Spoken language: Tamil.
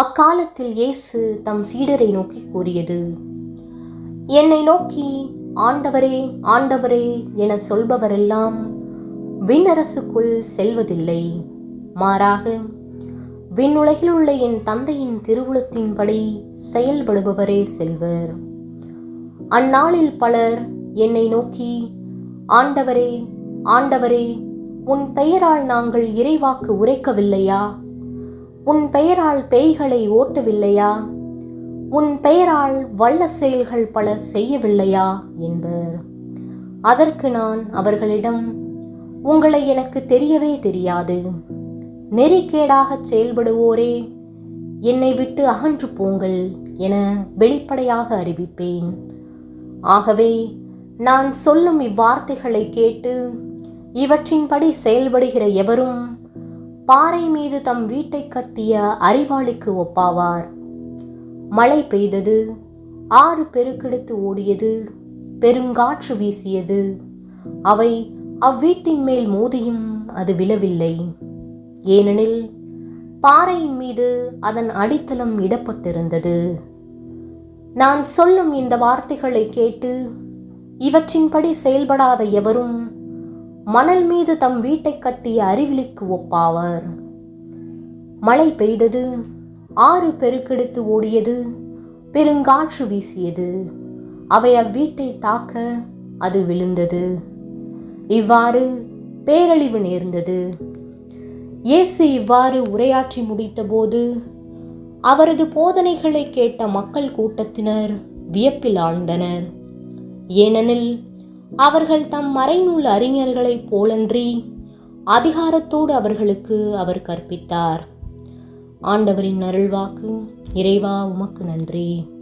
அக்காலத்தில் இயேசு தம் சீடரை நோக்கி கூறியது என்னை நோக்கி ஆண்டவரே ஆண்டவரே என சொல்பவரெல்லாம் விண்ணரசுக்குள் செல்வதில்லை. மாறாக விண்ணுலகில் உள்ள என் தந்தையின் திருவுளத்தின்படி செயல்படுபவரே செல்வர். அந்நாளில் பலர் என்னை நோக்கி ஆண்டவரே ஆண்டவரே உன் பெயரால் நாங்கள் இறைவாக்கு உரைக்கவில்லையா? உன் பெயரால் பேய்களை ஓட்டவில்லையா? உன் பெயரால் வல்ல செயல்கள் பல செய்யவில்லையா? என்பர். அதற்கு நான் அவர்களிடம் உங்களை எனக்கு தெரியவே தெரியாது. நெறிக்கேடாகச் செயல்படுவோரே என்னை விட்டு அகன்று போங்கள் என வெளிப்படையாக அறிவிப்பேன். ஆகவே நான் சொல்லும் இவ்வார்த்தைகளை கேட்டு இவற்றின்படி செயல்படுகிற எவரும் பாறை மீது தம் வீட்டை கட்டிய அறிவாளிக்கு ஒப்பாவார். மழை பெய்தது ஆறு பெருக்கெடுத்து ஓடியது பெருங்காற்று வீசியது. அவை அவ்வீட்டின் மேல் மோதியும் அது விழவில்லை. ஏனெனில் பாறையின் மீது அதன் அடித்தளம் இடப்பட்டிருந்தது. நான் சொல்லும் இந்த வார்த்தைகளை கேட்டு இவற்றின்படி செயல்படாத எவரும் மணல் மீது தம் வீட்டை கட்டிய அறிவிலிக்கு ஒப்பாவர். மழை பெய்தது ஆறு பெருக்கெடுத்து ஓடியது பெருங்காற்று வீசியது. அவை அவ்வீட்டை தாக்க அது விழுந்தது. இவ்வாறு பேரழிவு நேர்ந்தது. இயேசு இவ்வாறு உரையாற்றி முடித்தபோது அவரது போதனைகளை கேட்ட மக்கள் கூட்டத்தினர் வியப்பில் ஆழ்ந்தனர். ஏனெனில் அவர்கள் தம் மறைநூல் அறிஞர்களைப் போலன்றி அதிகாரத்தோடு அவர்களுக்கு அவர் கற்பித்தார். ஆண்டவரின் அருள்வாக்கு இறைவா உமக்கு நன்றி.